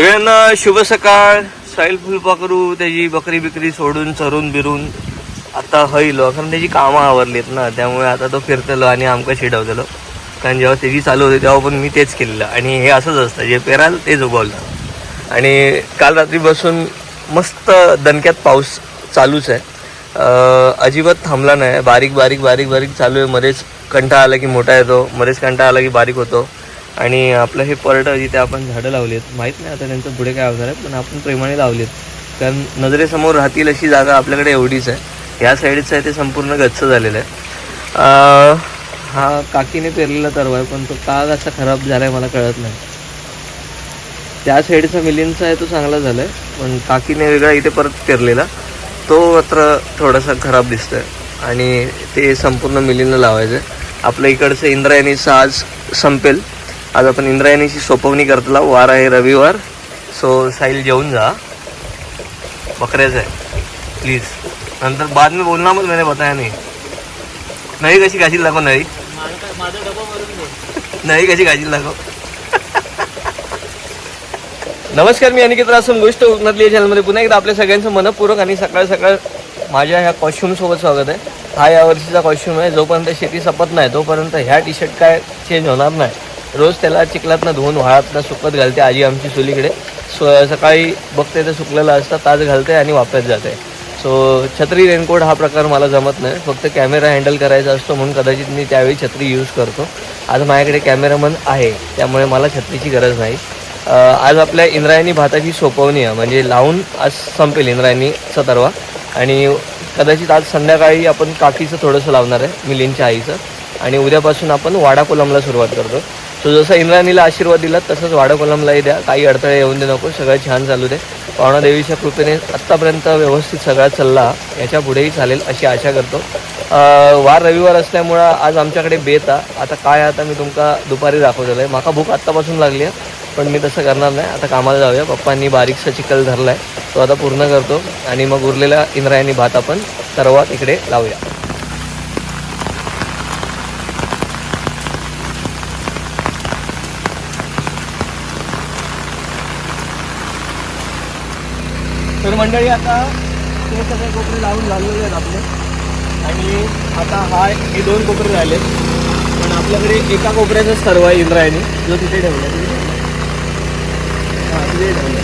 सगळ्यांना शुभ सकाळ. साईल फुलपाखरू त्याची बकरी बिकरी सोडून चरून बिरून. आता हयलो कारण त्याची कामं आवरलीत ना त्यामुळे आता तो फिरतलो आणि आमका शिडवतलो. कारण जेव्हा त्याची चालू होती तेव्हा पण मी तेच केलेलं. आणि हे असंच असतं जे पेराल तेच उगवलं. आणि काल रात्री बसून मस्त दणक्यात पाऊस चालूच आहे. अजिबात थांबला नाही. बारीक बारीक बारीक बारीक चालू आहे. मध्येच कंटाळा आला की मोठा येतो. मध्येच कंटाळा आला की बारीक होतो. आणि आपलं हे पर्ट जिथे आपण झाडं लावली आहेत माहीत नाही आता त्यांचं पुढे काय होणार आहे पण आपण प्रेमाने लावली आहेत कारण नजरेसमोर राहतील अशी जागा आपल्याकडे एवढीच आहे. ह्या साईडचं आहे ते संपूर्ण गच्च झालेलं आहे. हा काकीने पेरलेला तरवा आहे पण तो काग असा खराब झाला आहे मला कळत नाही. त्या साईडचा मिलिंदचा आहे तो चांगला झाला आहे पण काकीने वेगळा इथे परत पेरलेला. तो मात्र थोडासा खराब दिसतोय. आणि ते संपूर्ण मिलिंदला लावायचं आहे आपलं इकडचं इंद्रायणीचं आज संपेल. आज आपण इंद्रायणीची सोपवणी करतला. वार आहे रविवार. सो साईल जेवून जा. बकऱ्याचं आहे. प्लीज नंतर बाद में बोलना मग मैंने बताया नाही नाही कशी घाशील दाखव नाही नाही कशी घाशील दाखव. नमस्कार मी अनिकेत रासम गोष्ट उन्हातली या चॅनलमध्ये पुन्हा एकदा आपल्या सगळ्यांचं मनपूर्वक आणि सकाळ सकाळ माझ्या ह्या कॉस्ट्युमसोबत स्वागत आहे. हा या वर्षीचा कॉस्ट्युम आहे. जोपर्यंत शेती संपत नाही तोपर्यंत ह्या टी शर्ट काय चेंज होणार नाही. रोज त्याला चिखलातनं धुवून वाळातनं सुकत घालते आजी आमची चुलीकडे. सो सकाळी बघते तर सुकलेलं असतं ताज घालते आणि वापस जाते. सो छत्री रेनकोट हा प्रकार मला जमत नाही. फक्त कॅमेरा हँडल करायचा असतो म्हणून कदाचित मी त्यावेळी छत्री यूज करतो. आज माझ्याकडे कॅमेरामन आहे त्यामुळे मला छत्रीची गरज नाही. आज आपल्या इंद्रायणी भाताची सोपवणी आहे. म्हणजे लावून आज संपेल इंद्रायणीचा तरवा आणि कदाचित आज संध्याकाळी आपण काकीचं थोडंसं लावणार आहे मिलिंदच्या आईचं. आणि उद्यापासून आपण वाडा कोलमला सुरुवात करतो. सो जसं इंद्रायणीला आशीर्वाद दिला तसंच वाडकोलमलाही द्या. काही अडथळे येऊन दे नको सगळं छान चालू दे. पावणा देवीच्या कृपेने आत्तापर्यंत व्यवस्थित सगळा चालला याच्या पुढेही चालेल अशी आशा करतो. वार रविवार असल्यामुळं आज आमच्याकडे बेत आहे आता काय आता मी तुमका दुपारी दाखवलेलं आहे. माका भूक आत्तापासून लागली आहे पण मी तसं करणार नाही. आता कामाला जाऊया. पप्पांनी बारीकसा चिखल धरला आहे तो आता पूर्ण करतो. आणि मग उरलेला इंद्रायणी भात आपण सर्वात इकडे लावूया. मंडळी आता ते सगळे कोपरे लावून झालेले आहेत आपले. आणि आता हा हे दोन कोपरे राहिले. पण आपल्याकडे एका कोपऱ्याचाच सर्व आहे इंद्रायणी जो तिथे ठेवला हा तिथे ठेवला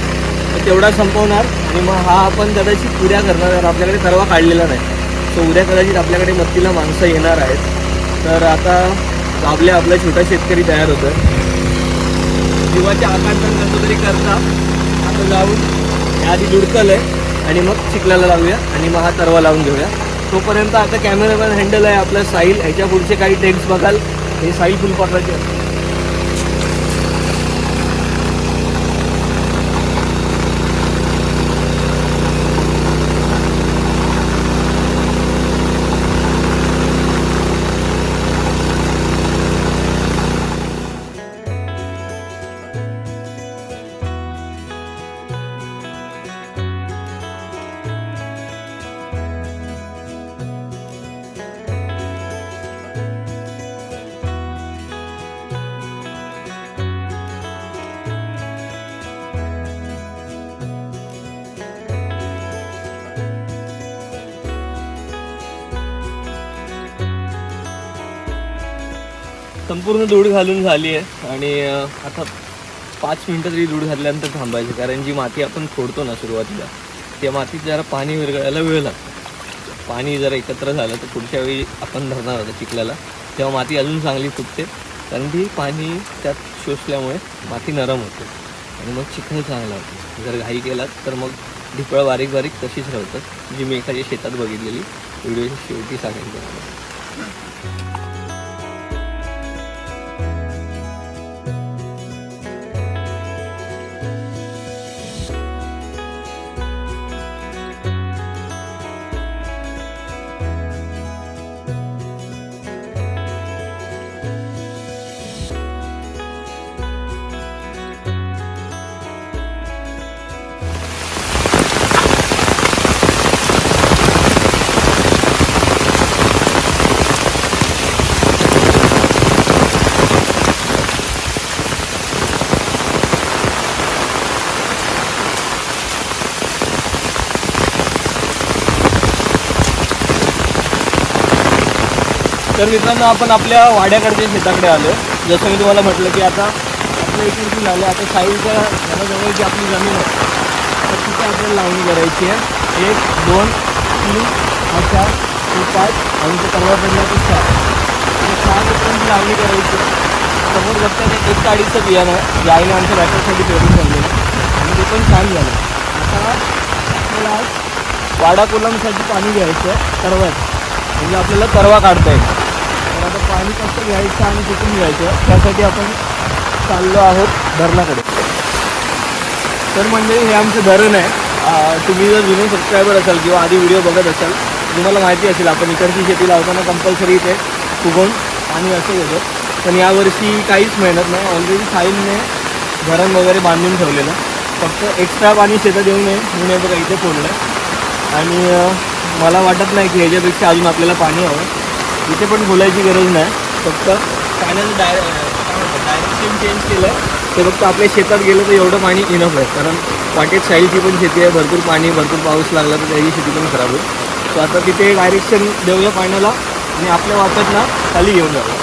तर तेवढा संपवणार. आणि मग हा आपण कदाचित उद्या करणार कारण आपल्याकडे सर्व काढलेला नाही. सो उद्या कदाचित आपल्याकडे मत्तीला माणसं येणार आहेत. तर आता आपले आपला छोटा शेतकरी तयार होतो जीवाच्या आकांक्षा कसं तरी करता. आता जाऊन आधी दुडकल आहे आणि मग चिखलाला लावूया आणि मग हा तरवा लावून घेऊया. तोपर्यंत आता कॅमेरामॅन हँडल आहे आपलं साईल ह्याच्या पुढचे काही टेक्स्ट बघाल. हे साईल फुलपाखराचे. संपूर्ण धूळ घालून झाली आहे. आणि आता पाच मिनटं तरी धूळ घातल्यानंतर थांबायचं कारण जी माती आपण खोडतो ना सुरुवातीला त्या मातीत जरा पाणी विरघळायला वेळ लागतो. पाणी जर एकत्र झालं तर पुढच्या वेळी आपण धरणार होतं चिखल्याला तेव्हा माती अजून चांगली फुटते कारण ती पाणी त्यात शोषल्यामुळे माती नरम होते. आणि मग चिखल चांगला होतो. जर घाई केलात तर मग ढिपळं बारीक बारीक तशीच राहतात. जी मी एखाद्या शेतात बघितलेली व्हिडिओच्या शेवटी सांगितली तर मित्रांनो आपण आपल्या वाड्याकडच्या शेताकडे आलो जसं मी तुम्हाला म्हटलं की आता आपल्या इकडे झालं आता साईडच्या घराजवळ जी आपली जमीन आहे तर तिथे आपल्याला लावणी करायची आहे. एक दोन तीन हा चार तो पाच आणि ते परवा पडला तो सहा मित्रांची लावणी करायची समोर बघताय एक काडीचं बियाणं आहे. जे आईने आमच्या रॅकेटसाठी पेरून ठेवलेलं आणि ते पण छान झालं. आता आपल्याला वाडा कोलमसाठी पाणी घ्यायचं आहे म्हणजे आपल्याला परवा काढता येईल. आता पाणी कसं घ्यायचं आणि कुठून घ्यायचं त्यासाठी आपण चाललो आहोत धरणाकडे. तर म्हणजे हे आमचं धरण आहे. तुम्ही जर जुने सबस्क्रायबर असाल किंवा आधी व्हिडिओ बघत असाल तुम्हाला माहिती असेल आपण इकडची शेती लावताना कंपल्सरी इथे फुगवून पाणी असं घेतो पण यावर्षी काहीच मेहनत नाही. ऑलरेडी साईलने धरण वगैरे बांधून ठेवलेलं. फक्त एक्स्ट्रा पाणी शेतात येऊ नये म्हणून हे बघा इथे फोडलं. आहे आणि मला वाटत नाही की ह्याच्यापेक्षा अजून आपल्याला पाणी हवं. इथे पण बोलायची गरज नाही. फक्त पाण्याचं डाय डायरेक्शन चेंज केलं तर फक्त आपल्या शेतात गेलं तर एवढं पाणी इनफ आहे. कारण वाटेत साईलची पण शेती आहे भरपूर पाणी भरपूर पाऊस लागला तर त्याची शेती पण खराब होईल. सो आता तिथे डायरेक्शन देऊया पाण्याला आणि आपल्या वाटेत ना खाली घेऊन जाऊ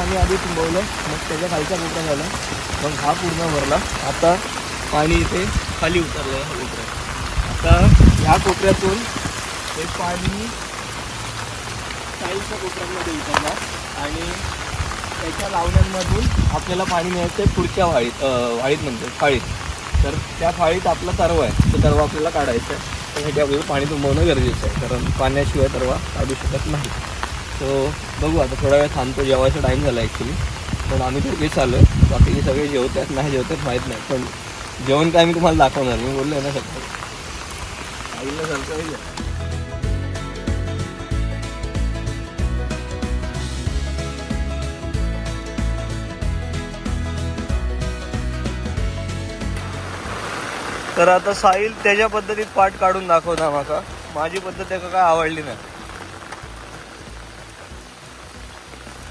पाणी आधी तुंबवलं मग त्याच्या खालचा कोपरा झाला मग हा पूर्ण भरला. आता पाणी इथे खाली उतरलं आहे हा कोपऱ्यात. आता ह्या कोपऱ्यातून हे पाणी साईडच्या कोपऱ्यामध्ये उतरणार आणि त्याच्या लावण्यांमधून आपल्याला पाणी मिळतं पुढच्या वाळीत वाळीत म्हणजे फाळीत. तर त्या फाळीत आपला तरवा आहे. तो तरवा आपल्याला काढायचा आहे. त्यासाठी आपल्याला पाणी तुंबवणं गरजेचं आहे. कारण पाण्याशिवाय तरवा काढू शकत नाही. सो बघू आता थोडा वेळ थांबतो जेवायचा टाईम झाला ॲक्च्युली पण आम्ही तर आलो आहे. बाकीचे सगळे जेवतात नाही जेवतात माहीत नाही. पण जेवण काय मी तुम्हाला दाखवणार मी बोललो आहे ना सकाळी आईला सांगतो तर आता साहिल त्याच्या पद्धतीत पाठ काढून दाखवता माका. माझी पद्धत त्याका काय आवडली नाही.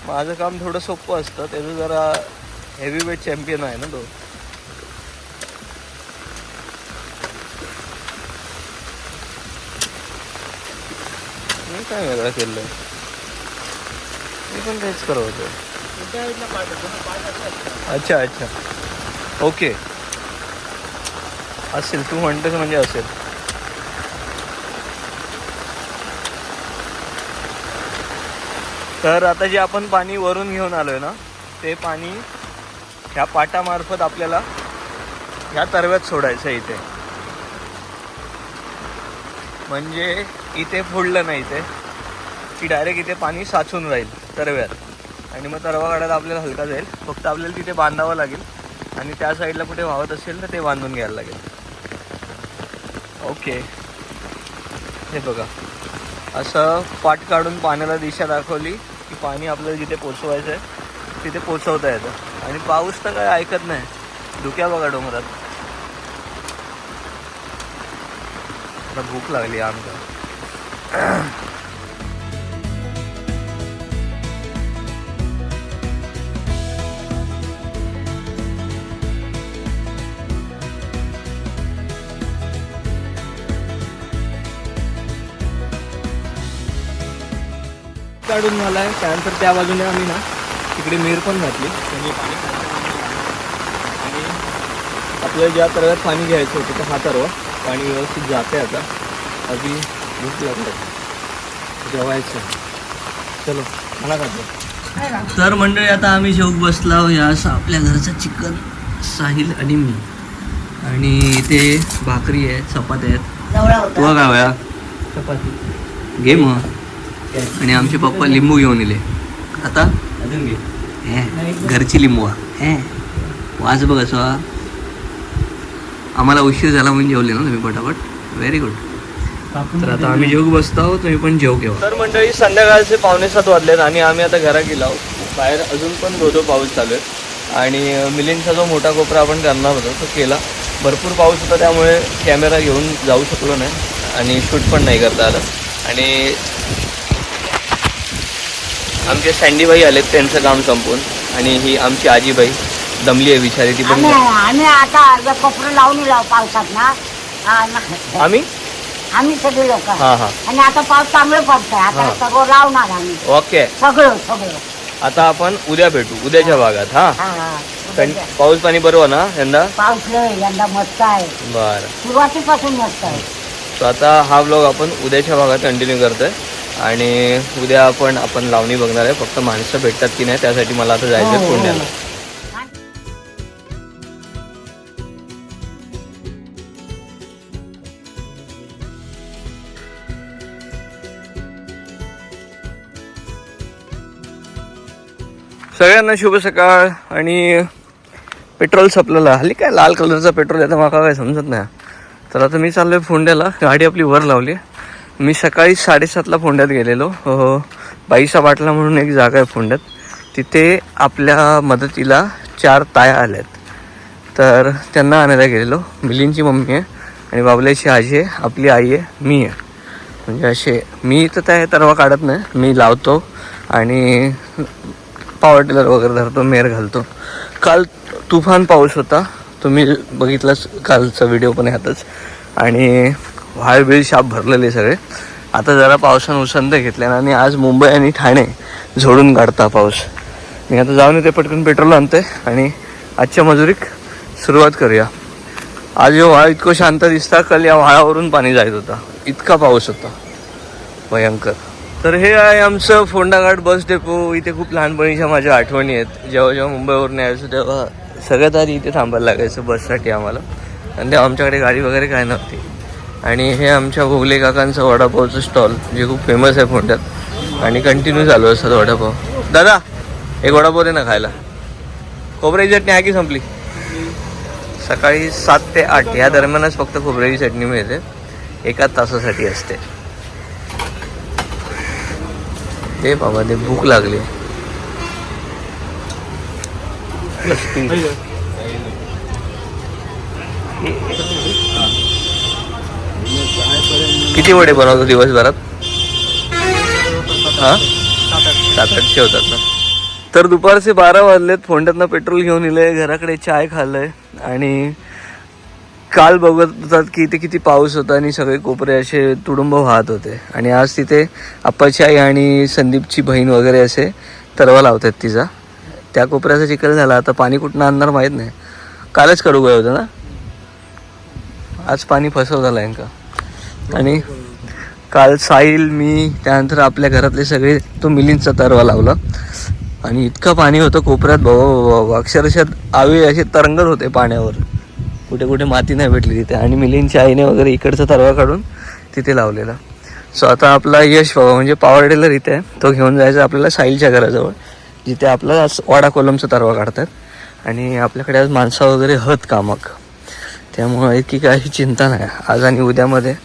माझं काम थोडं सोपं असतं. त्याचं जरा हेवी वेट चॅम्पियन आहे ना तो. मी काय वेगळं केलं मी पण तेच करत होतो. अच्छा अच्छा. ओके असेल. तू म्हणतेस म्हणजे असेल. तर आता जे आपण पाणी वरून घेऊन आलो आहे ना ते पाणी ह्या पाटामार्फत आपल्याला ह्या तरव्यात सोडायचं आहे इथे. म्हणजे इथे फोडलं नाही इथे की डायरेक्ट इथे पाणी साचून राहील तरव्यात. आणि मग तरवा काढायला आपल्याला हलका जाईल. फक्त आपल्याला तिथे बांधावं लागेल. आणि त्या साईडला कुठे वाहत असेल तर ते बांधून घ्यायला लागेल. ओके. हे बघा. असं पाट काढून पाण्याला दिशा दाखवली की पाणी आपल्याला जिथे पोचवायचं आहे तिथे पोचवता येतं. आणि पाऊस तर काय ऐकत नाही. धुक्या बघा डोंगरात. आता भूक लागली आमच्या. काढून झाला आहे त्यानंतर त्या बाजूने आम्ही ना तिकडे मिर पण घातली. म्हणजे पाणी आणि आपल्याला ज्या तरव्यात पाणी घ्यायचं होतं तर हा तरवा पाणी व्यवस्थित जाते आता. अगदी भूक लागलं. जेवायचं. चलो मला खातो. तर मंडळी आता आम्ही जेवक बसला या आपल्या घरचं चिकन साहिल आणि मी. आणि इथे भाकरी आहे चपात्या आहेत. तुला काय वया चपाती. घे मग. आणि आमचे पप्पा लिंबू घेऊन इले. आता? अजून घे. हे, घरची लिंबू. हा. हे वाज बघ असं. आम्हाला उशीर झाला म्हणून जेवले ना तुम्ही पटापट. व्हेरी गुड तर आता आम्ही जेवू बसतो आहोत तुम्ही पण जेव घेऊ तर मंडळी संध्याकाळचे पावणे सात वाजलेत आणि आम्ही आता घरा गेलो आहोत. बाहेर अजून पण धोधो पाऊस चालू आहे आणि मिलिंदचा जो मोठा कोपरा आपण करणार होतो तो केला. भरपूर पाऊस होता त्यामुळे कॅमेरा घेऊन जाऊ शकलो नाही. आणि शूट पण नाही करता आलं. आणि आमचे सँडीबाई आलेत त्यांचं काम संपून. आणि ही आमची आजीबाई दमली आहे बिचारी ती पण आम्ही आम्ही आता अर्ध कोपरं लावून लाव पावसात ना. हा, ना. आम्ही? आम्ही सगळे लोक. हां हां. आणि आता पाऊस चांगलं पडतंय. आता हा. सगळं लावणार आम्ही. ओके. सगळं सगळं. आता आपण उद्या भेटू उद्याच्या भागात हां? हा, हा. पाऊस पाणी बरोबर ना यंदा? पाऊस लय यंदा मस्त आहे. बरं. सुरुवातीपासून मस्त आहे. तर आता हा ब्लॉग आपण उद्याच्या भागात कंटिन्यू करतोय. आणि उद्या आपण आपण लावणी बघणार आहे. फक्त माणसं भेटतात की नाही त्यासाठी मला आता जायचं हो, आहे हो. पुण्याला. सगळ्यांना शुभ सकाळ. आणि पेट्रोल संपलेलं. हल्ली काय लाल कलरचं पेट्रोल येतं मला काय समजत नाही. तर आता मी चाललोय फोंड्याला गाडी आपली वर लावली. मी सकाळी साडेसातला फोंड्यात गेलेलो. हो, हो. बाईसा बाटला म्हणून एक जागा आहे फोंड्यात. तिथे आपल्या मदतीला चार ताया आल्यात. तर त्यांना आणायला गेलेलो. मिलींची मम्मी आहे आणि बाबल्याची आजी आहे. आपली आई आहे मी आहे. म्हणजे असे मी तर त्या तरवा काढत नाही. मी लावतो आणि पावर टिलर वगैरे धरतो मेर घालतो. काल तुफान पाऊस होता. तुम्ही बघितलाच कालचा व्हिडिओ पण ह्यातच आणि वाळबिळ शाप भरलेले सगळे. आता जरा पावसानं उसंत घेतल्यानं आणि आज मुंबई आणि ठाणे झोडून काढता पाऊस. मी आता जाऊन येते पटकन पेट्रोल आणते आणि आजच्या मजुरीक सुरुवात करूया. आज हे व्हाळ इतकं शांत दिसता काल या व्हाळावरून पाणी जायत होता. इतका पाऊस होता. भयंकर. तर हे आहे आमचं फोंडाघाट बस डेपो. इथे खूप लहानपणीच्या माझ्या आठवणी आहेत. जेव्हा जेव्हा मुंबईवरून यायचो तेव्हा सगळ्यात आधी इथे थांबायला लागायचं बससाठी आम्हाला. आणि तेव्हा आमच्याकडे गाडी वगैरे काय नव्हती. आणि हे आमच्या भोगले काकांचं वडापावचं स्टॉल जे खूप फेमस आहे फोंड्यात आणि कंटिन्यू चालू असतात वडापाव. दादा एक वडापाव दे ना खायला. खोबऱ्याची चटणी आहे की संपली? सकाळी सात ते आठ या दरम्यानच फक्त खोबऱ्याची चटणी मिळते. एका तासासाठी असते. ते बाबा ते भूक लागली. किती वडे बनवतो दिवसभरात हां? सात आठशे होतात ना. तर दुपारचे बारा वाजलेत फोंड्यातनं पेट्रोल घेऊन इले घराकडे चाय खाल्लंय आणि काल बघत होतात की इथे किती पाऊस होता आणि सगळे कोपरे असे तुडुंब वाहत होते. आणि आज तिथे आप्पाची आई आणि संदीपची बहीण वगैरे असे तरवा लावतात तिचा. त्या कोपऱ्याचा चिखल झाला. आता पाणी कुठनं आणणार माहीत नाही. कालच कडू गय होतं ना? आज पाणी फसव झालं आहे का? आणि काल साहिल मी त्यानंतर आपल्या घरातले सगळे तो मिलिंदचा तरवा लावला. आणि इतकं पाणी होतं कोपऱ्यात बाबा अक्षरशः आवे असे तरंगत होते पाण्यावर. कुठे कुठे माती नाही भेटली तिथे. आणि मिलिंदच्या आईने वगैरे इकडचा तरवा काढून तिथे लावलेला. सो आता आपला यश बाबा म्हणजे पॉवर टेलर इथे आहे. तो घेऊन जायचा आपल्याला साहिलच्या घराजवळ. जिथे आपला आज वाडा कोलमचा तरवा काढतात. आणि आपल्याकडे आज माणसं वगैरे हत कामक. त्यामुळे इतकी काही चिंता नाही. आज आणि उद्यामध्ये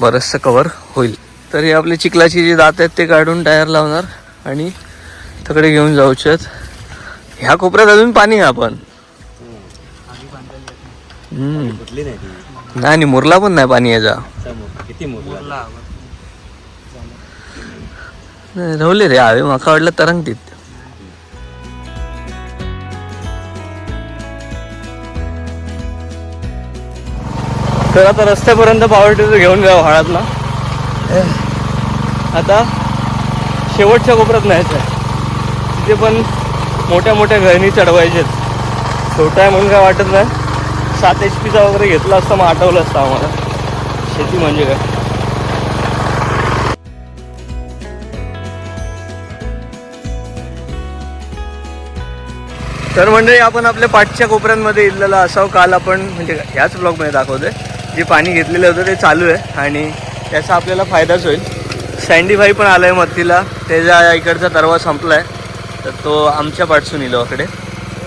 बरंचसं कवर होईल. तर हे आपले चिखलाची जे दात आहेत ते काढून टायर लावणार आणि तिकडे घेऊन जाऊच्यात ह्या कोपऱ्यात अजून पाणी आहे आपण. नाही आणि मुरला पण नाही पाणी याचा. राहुले रे हवे माका वाटलं तरंगतीत. तर आता रस्त्यापर्यंत पॉवर टिलर घेऊन जाऊ हळदला. आता शेवटच्या कोपऱ्यात न्यायचं आहे तिथे पण मोठ्या मोठ्या घरणी चढवायचेत. छोटा आहे म्हणून काय वाटत नाही. सात एच पीचा वगैरे घेतला असता मग आठवलं असतं आम्हाला. शेती म्हणजे काय? तर मंडळी आपण आपल्या पाठच्या कोपऱ्यांमध्ये इथलेलं असावं. काल आपण म्हणजे ह्याच ब्लॉगमध्ये दाखवतोय. जे पाणी घेतलेलं होतं ते चालू आहे आणि त्याचा आपल्याला फायदाच होईल. सँडी भाई पण आहे मत्तीला. त्याच्या इकडचा दरवा संपला आहे तर तो आमच्या पाठसून येलो अकडे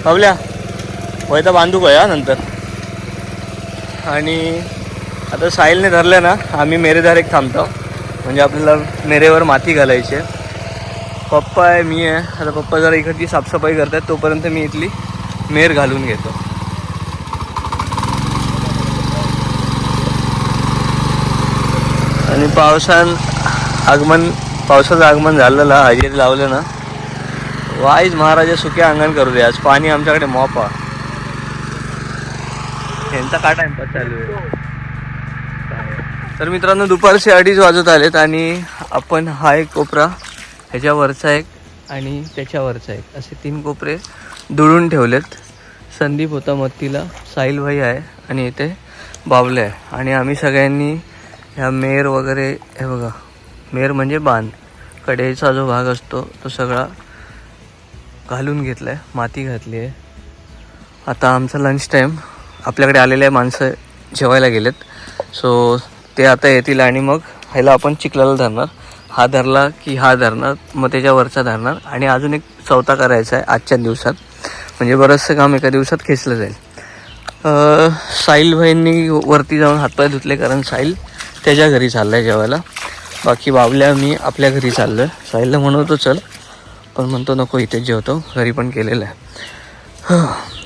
पावल्या वयता बांधू का नंतर? आणि आता साहिलने धरलं ना आम्ही मेरेदार एक थांबतो. म्हणजे आपल्याला मेरेवर माती घालायची आहे. पप्पा आहे मी आहे. आता पप्पा जरा इकडची साफसफाई करतात तोपर्यंत मी इथली मेर घालून घेतो. आणि पावसान आगमन पावसाचं आगमन झालेलं हजेरी लावलं ना. वाईज महाराजा सुक्या अंगण करू दे. आज पाणी आमच्याकडे मोपा. यांचा काय टाइमपास चालू आहे? तर मित्रांनो दुपारचे अडीच वाजत आलेत आणि आपण हा एक कोपरा ह्याच्यावरचा एक आणि त्याच्यावरचा एक असे तीन कोपरे दुळून ठेवलेत. संदीप होता मत्तीला साहिलभाई आहे आणि इथे बावले आहे. आणि आम्ही सगळ्यांनी ह्या मेर वगैरे हे बघा. मेर म्हणजे बांध कडेचा जो भाग असतो तो सगळा घालून घेतला आहे माती घातली आहे. आता आमचा लंच टाईम आपल्याकडे आलेले माणसं जेवायला गेलेत. सो ते आता येतील आणि मग ह्याला आपण चिखलाला धरणार. हा धरला की हा धरणार मग त्याच्यावरचा धरणार. आणि अजून एक चौथा करायचा आहे आजच्या दिवसात. म्हणजे बरंचसं काम एका दिवसात खेचलं जाईल. साहिल भाईंनी वरती जाऊन हातपाय धुतले कारण साहिल त्याच्या घरी चाललाय जेवायला. बाकी बाबल्या मी आपल्या घरी चाललो आहे साहिलला म्हणतो चल. पण म्हणतो नको इथेच जेवतो. घरी पण केलेलं आहे.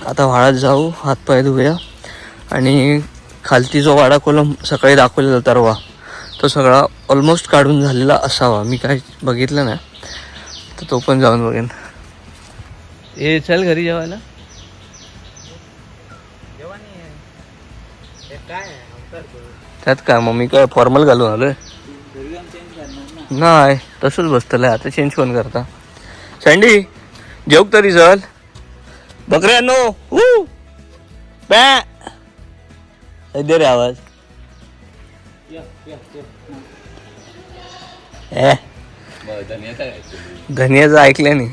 आता वाळात जाऊ हातपाय धुया आणि खालती जो वाडा कोलम सकाळी दाखवलेला तरवा तो सगळा ऑलमोस्ट काढून झालेला असावा. मी काय बघितलं नाही. तर तो पण जाऊन बघेन. ए चल घरी जेवायला. त्यात काय मग मी काय फॉर्मल घालून आलोय. नाही तसंच बसतलं आता चेंज कोण करता? सँडी जेव तरी चल. बकऱ्यांनो हू दे रे आवाज. ए. धनियाचं ऐकलं नाही.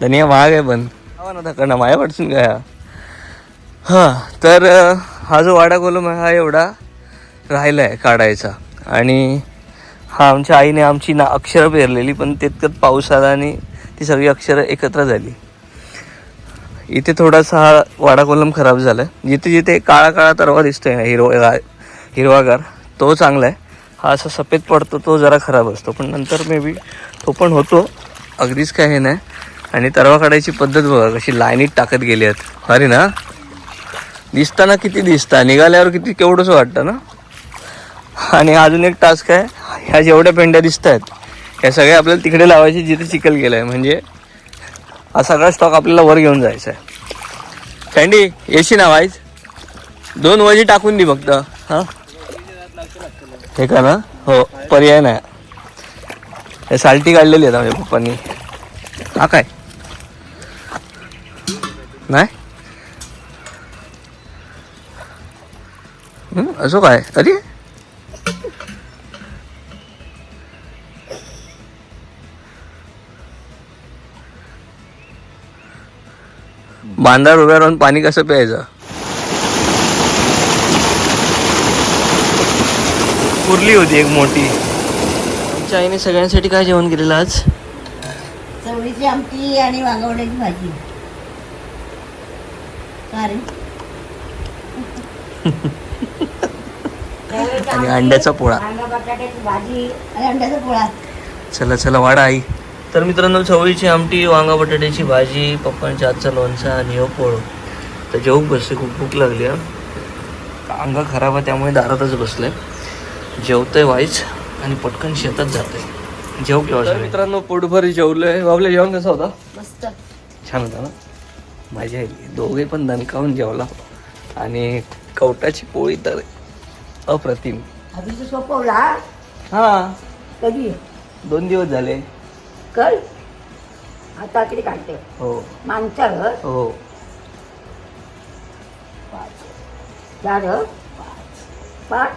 धनिया महाग आहे पण. हा ना धकडा माया पडसून काय हां तर हा जो वाडा कोलम आहे हा एवढा. राहिला आहे काढायचा. आणि हा आमच्या आईने आमची ना अक्षरं पेरलेली पण तितकंच पाऊस आला आणि ती सगळी अक्षरं एकत्र झाली. इथे थोडासा हा वाडा कोलम खराब झाला जिथे जिथे काळा काळा तरवा दिसतोय ना हिरवा हिरवागार तो चांगला आहे. हा असा सफेद पडतो तो जरा खराब असतो. पण नंतर मे बी तो पण होतो. अगदीच काही हे नाही. आणि तरवा काढायची पद्धत बघा कशी लाईनीत टाकत गेली आहेत. अरे ना. दिसताना किती दिसता निघाल्यावर किती केवढंसं वाटतं ना? आणि अजून एक टास्क आहे. ह्या जेवढ्या पेंड्या दिसत आहेत ह्या सगळ्या आपल्याला तिकडे लावायचे जिथे चिखल गेलं आहे म्हणजे हा सगळा स्टॉक आपल्याला वर घेऊन जायचा आहे. कँडी येशी ना वाईज? दोन वजी टाकून दे फक्त हां? हे का ना हो पर्याय नाही. हे साल्टी काढलेली आहे माझ्या पप्पांनी. हा काय? नाही? असो असं काय? अरे? बांधावर उभ्या राहून पाणी कसं प्यायचं? कुर्ली होती एक मोठी. आमच्या आईने सगळ्यांसाठी काय जेवण केलेलं आज? चवळीची आमटी आणि वांगवड्याची भाजी. आणि अंड्याचा पोळा. बटाट्याची भाजी आणि अंड्याचा पोळा. चला चला वाडा आई. तर मित्रांनो चवळीची आमटी वांगा बटाट्याची भाजी पप्पांच्या आजचा लोणचा आणि हो पोळो. तर जेवू बसते खूप भूक लागली हा. अंग खराब आहे त्यामुळे दारातच बसलंय जेवतंय वाईच आणि पटकन शेतात जातंय. जेव केव्हा मित्रांनो पोटभर जेवलोय. बाबले जेवण कसं होता? मस्त. छान होता ना? माझी आई दोघे पण दणकावून जेवला. आणि कवटाची पोळी तर अप्रतिम. हा. कधी? दोन दिवस झाले. कळ. आता किती काढते. हो. माणसावर हो. झाड पाच.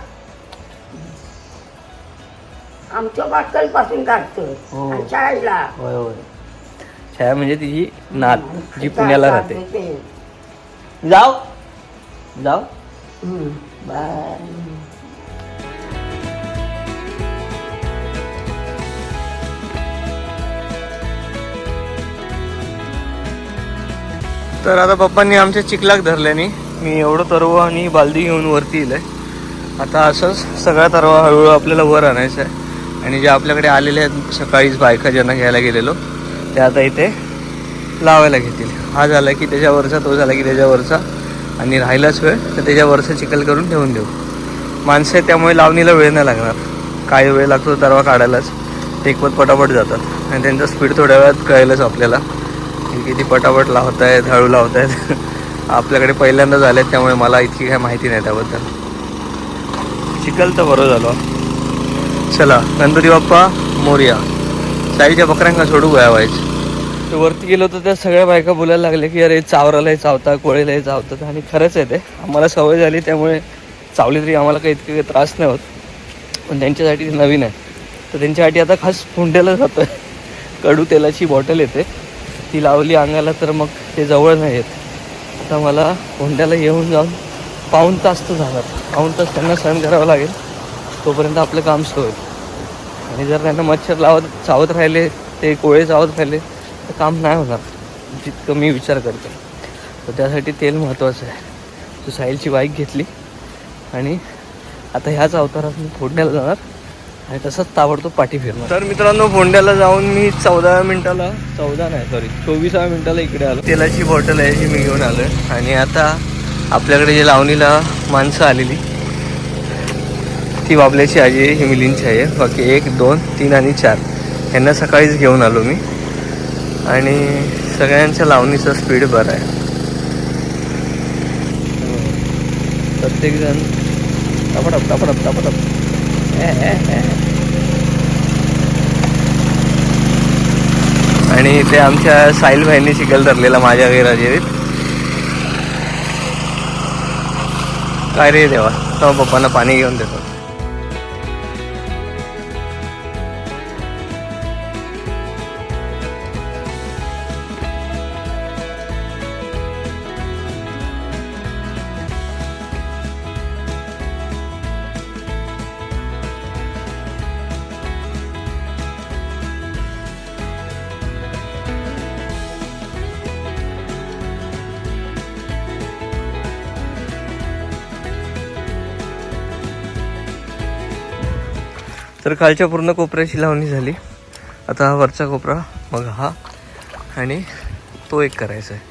आमच्या पाटकलपासून काढतो. हो. आणि शाळेला. होय होय. छाया म्हणजे तिची नात जी पुण्याला राहते. जाऊ. जाऊ. बाय. तर आता पप्पांनी आमच्या चिखलाक धरल्याने मी एवढं तरवा आणि बालदी घेऊन वरती येईल आता असंच सगळा तरवा हळूहळू आपल्याला वर आणायचा आहे. आणि जे आपल्याकडे आलेले आहेत सकाळीच बायका ज्यांना घ्यायला गेलेलो ते आता इथे लावायला घेतील. हा झाला की त्याच्यावरचा तो झाला की त्याच्यावरचा. आणि राहिलाच वेळ तर त्याच्यावरचा चिखल करून ठेवून देऊ. माणसं त्यामुळे लावणीला वेळ नाही लागणार. काही वेळ लागतो तरवा काढायलाच. टेकवत पटापट जातात. आणि त्यांचा स्पीड थोड्या वेळात कळेलच आपल्याला. किती पटापट लावत आहेत हळू लावत आहेत. आपल्याकडे पहिल्यांदा झाले आहेत त्यामुळे मला इतकी काय माहिती नाही त्याबद्दल. चिखल तर बरं झालं. चला गणपती बाप्पा मोर्या. साईच्या बकऱ्यांका सोडू गोया व्हायचं तर वरती गेलो तर त्या सगळ्या बायका बोलायला लागल्या की अरे चावरालाही चावता कोळीलाही चावतात. आणि खरंच आहे ते. आम्हाला सवय झाली त्यामुळे चावली तरी आम्हाला काही इतके काही त्रास नाही होत. पण त्यांच्यासाठी ते नवीन आहे. तर त्यांच्यासाठी आता खास फोंड्याला जातो आहे कडू तेलाची बॉटल येते. ती लावली अंगाला तर मग ते जवळ नाही येत आता मला होंड्याला येऊन जाऊन पाऊण तास तर झाला पाऊण तास त्यांना सहन करावं लागेल. तोपर्यंत आपलं काम सुरू होईल. आणि जर त्यांना मच्छर लावत चावत राहिले ते कोळे चावत राहिले तर काम नाही होणार. जितकं मी विचार करतो. तर त्यासाठी तेल महत्त्वाचं आहे. तू साहिलची बाईक घेतली. आणि आता ह्याच अवतारात मी फोडण्याला जाणार. आणि तसंच ताबडतोब पाठी फिरणार. तर मित्रांनो फोंड्याला जाऊन मी चौदा मिनिटाला चौदा नाही सॉरी चोवीसाव्या मिनिटाला इकडे आलो. तेलाची बॉटल आहे जी मी घेऊन आलो आणि आता आपल्याकडे जे लावणीला माणसं आलेली ती बाबल्याची आजी आहे ही मिलींची आहे. बाकी एक दोन तीन आणि चार. यांना सकाळीच घेऊन आलो मी. आणि सगळ्यांच्या लावणीचा स्पीड बरा आहे. प्रत्येकजण टपटप टपटप ए, ए, ए. आणि ते आमच्या साहिल भाईंनी शिकल धरलेला माझ्या गैरहजेरीत काय रे देवा? तो पप्पांना पाणी घेऊन देतो. तर कालच्या पूर्ण कोपऱ्याची लावणी झाली. आता हा वरचा कोपरा मग हा. आणि तो एक करायचा आहे.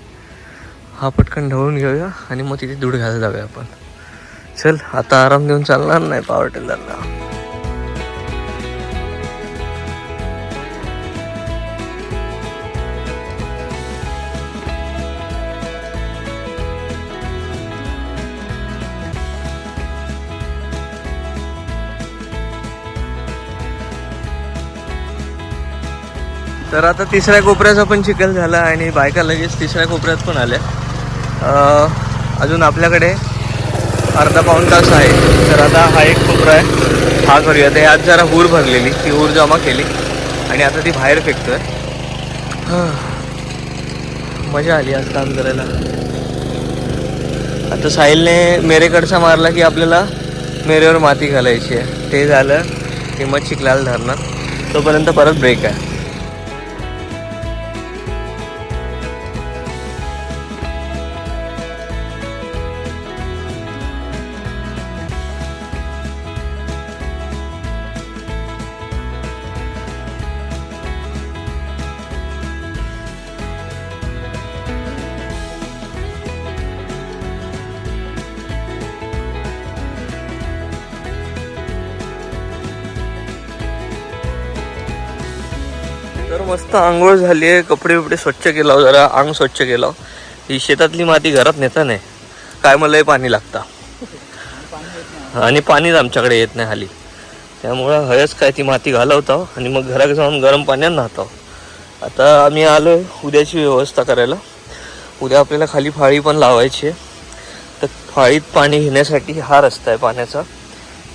हा पटकन ढवळून घेऊया आणि मग तिथे दूध घालायला जाऊया आपण. चल आता आराम देऊन चालणार नाही पावर टिलरला तर आता तिसऱ्या कोपऱ्याचा पण चिखल झाला आणि बायका लगेच तिसऱ्या कोपऱ्यात पण आल्या. अजून आपल्याकडे अर्धा पाऊण तास आहे. तर आता हा एक कोपरा आहे. हा करूया. ते आज जरा हूर भरलेली. ती हूर जमा केली. आणि आता ती बाहेर फेकतोय. मजा आली आज काम करायला. आता साहिलने मेरेकडचा मारला की आपल्याला मेरेवर माती घालायची आहे. ते झालं की मग चिखलाल धरणार. तोपर्यंत परत ब्रेक आहे. मस्त आंघोळ झाली आहे कपडे बिपडे स्वच्छ केला जरा अंग स्वच्छ केलं ही शेतातली माती घरात नेता नाही. काय मला पाणी लागतं. आणि पाणीच आमच्याकडे येत नाही खाली. त्यामुळं हयच काय ती माती घालवतं आणि मग घरात जाऊन गरम पाण्यात न्हातो. आता आम्ही आलो उद्याची व्यवस्था करायला. उद्या आपल्याला खाली फाळी पण लावायची आहे. तर फाळीत पाणी घेण्यासाठी हा रस्ता आहे पाण्याचा.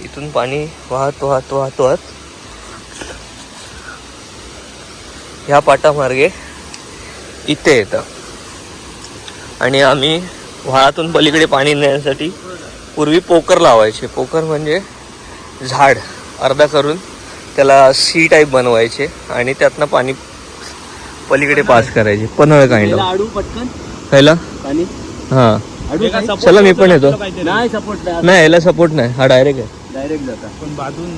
इथून पाणी वाहत वाहत वाहत वाहत. ह्या पाटामार्गे इथे येतं. आणि आम्ही व्हाळातून पलीकडे पाणी नेण्यासाठी पूर्वी पोकर लावायचे. पोकर म्हणजे झाड अर्धा करून त्याला सी टाईप बनवायचे आणि त्यातनं पाणी पलीकडे पास करायचे. पन्हाळ आडू पटकन? खायला पाणी? हां. चला मी पण येतो. नाही सपोर्ट नाही. याला सपोर्ट नाही. हा डायरेक्ट आहे. डायरेक्ट जाता. पण बाजून.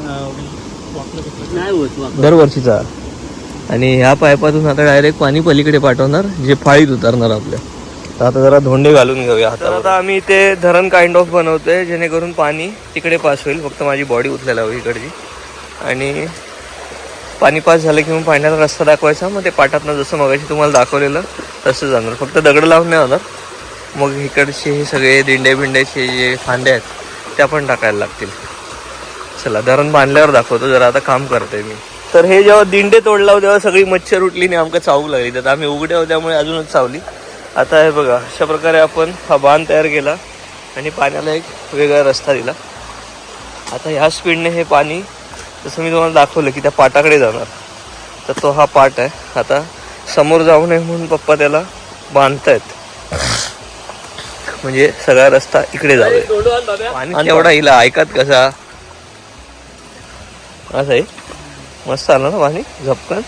दरवर्षीचा. आणि ह्या पायपातून आता डायरेक्ट पाणी पलीकडे पाठवणार जे फाळीत उतरणार आपल्या. तर आता जरा धोंडे घालून घेऊया तर आता आम्ही इथे धरण काइंड ऑफ बनवतोय जेणेकरून पाणी तिकडे पास होईल. फक्त माझी बॉडी उचलायला हवी इकडची. आणि पाणी पास झालं की मग पाण्याला रस्ता दाखवायचा. मग ते पाटातनं जसं मगाशी तुम्हाला दाखवलेलं तसं जाणार. फक्त दगड लावून नाही होणार. मग इकडचे हे सगळे दिंडे बिंड्याचे जे फांदे आहेत त्या पण टाकायला लागतील. चला धरण बांधल्यावर दाखवतो. जरा आता काम करते मी. तर हे जेव्हा दिंडे तोडला तेव्हा सगळी मच्छर उठली आणि आमका चावू लागली. तर आम्ही उघड्या होत्या त्यामुळे अजूनच चावली. आता हे बघा अशा प्रकारे आपण हा बांध तयार केला आणि पाण्याला एक वेगळा रस्ता दिला. आता ह्या स्पीडने हे पाणी जसं मी तुम्हाला दाखवलं की त्या पाटाकडे जाणार. तर तो हा पाट आहे. आता समोर जाऊ नये म्हणून पप्पा त्याला बांधतायत. म्हणजे सगळा रस्ता इकडे जावे पाणी तेवढा हिला ऐकत कसा? असं आहे. मस्त आलं ना पाणी झपकन?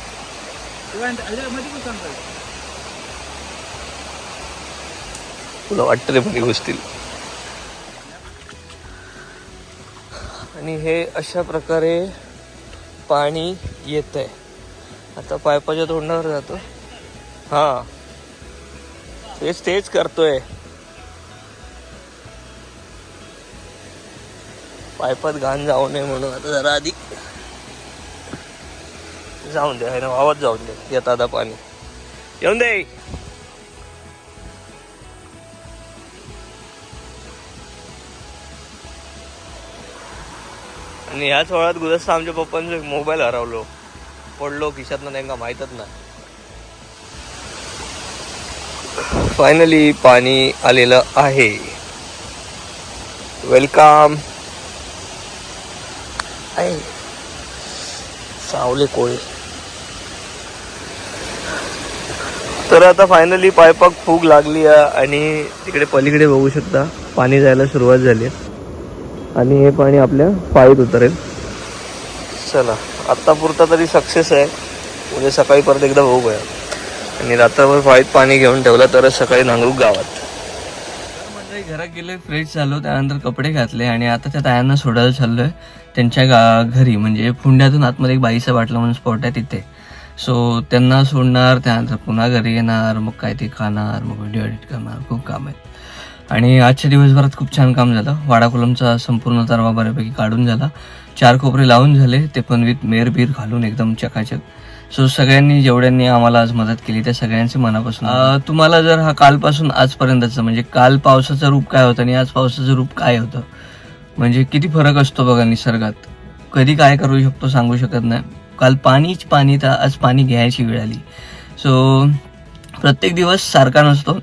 तुला वाटतं रे पाणी घुसतील आणि हे अशा प्रकारे पाणी येत आहे आता पायपाच्या तोंडावर जातो. हा. तेच तेच करतोय. पायपात घाण जाऊ नये म्हणून आता जरा आधी जाऊन दे ना वावत जाऊन दे येत आता पाणी येऊन दे. आणि ह्याच वळात गुदस्ता आमच्या पप्पांचा मोबाईल हरवलो. पडलो खिशातनं त्यांना माहीतच नाही. फायनली पाणी आलेलं आहे. वेलकम आहे सावले कोळी. तर आता फायनली पायपाक फूग लागली आहे आणि तिकडे पलीकडे बघू शकता. पाणी जायला सुरुवात झाली आहे. आणि हे पाणी आपल्या पायीत उतरेल. चला आत्ता पुरता तरी सक्सेस आहे. उद्या सकाळी परत एकदा बघूया. आणि रात्रभर पायीत पाणी घेऊन ठेवलं तरच सकाळी नांगरूक गावात. घरात गेले फ्रेश झालो त्यानंतर कपडे घातले आणि आता त्या तायांना सोडायला चाललोय. त्यांच्या गा घरी म्हणजे फुंड्यातून आतमध्ये एक बाईचा बाटला म्हणून स्पॉट आहे तिथे. सो त्यांना सोडणार त्यानंतर पुन्हा घरी येणार मग काय ते खाणार मग व्हिडिओ एडिट करणार खूप काम आहेत. आणि आजच्या दिवसभरात खूप छान काम झालं. वाडाकुलमचा संपूर्ण तरवा बऱ्यापैकी काढून झाला. चार कोपरे लावून झाले ते पण विथ मेर बीर घालून एकदम चकाचक. सो सगळ्यांनी जेवढ्यांनी आम्हाला आज मदत केली त्या सगळ्यांचे मनापासून तुम्हाला जर हा कालपासून आजपर्यंतचं म्हणजे काल पावसाचं रूप काय होतं आणि आज पावसाचं रूप काय होतं? म्हणजे किती फरक असतो बघा निसर्गात. कधी काय करू शकतो सांगू शकत नाही. काल पाणीच पाणी तर आज पाणी घ्यायची वेळ आली. सो प्रत्येक दिवस सारखा नसतो.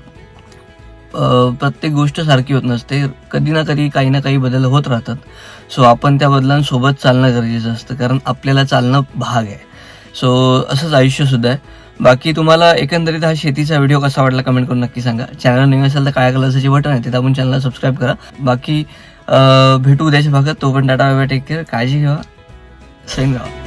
प्रत्येक गोष्ट सारखी होत नसते. कधी ना कधी काही ना काही बदल होत राहतात. सो आपण त्या बदलांसोबत चालणं गरजेचं असतं. कारण आपल्याला चालणं भाग आहे. सो असंच आयुष्यसुद्धा आहे. बाकी तुम्हाला एकंदरीत हा शेतीचा व्हिडिओ कसा वाटला कमेंट करून नक्की सांगा. चॅनल नवीन असेल तर काय कलरचं जे बटन आहे तिथं आपण चॅनलला सबस्क्राईब करा. बाकी भेटू उद्याच्या भागात. तो पण डाटा टेक केअर काळजी घ्या. सेम गावा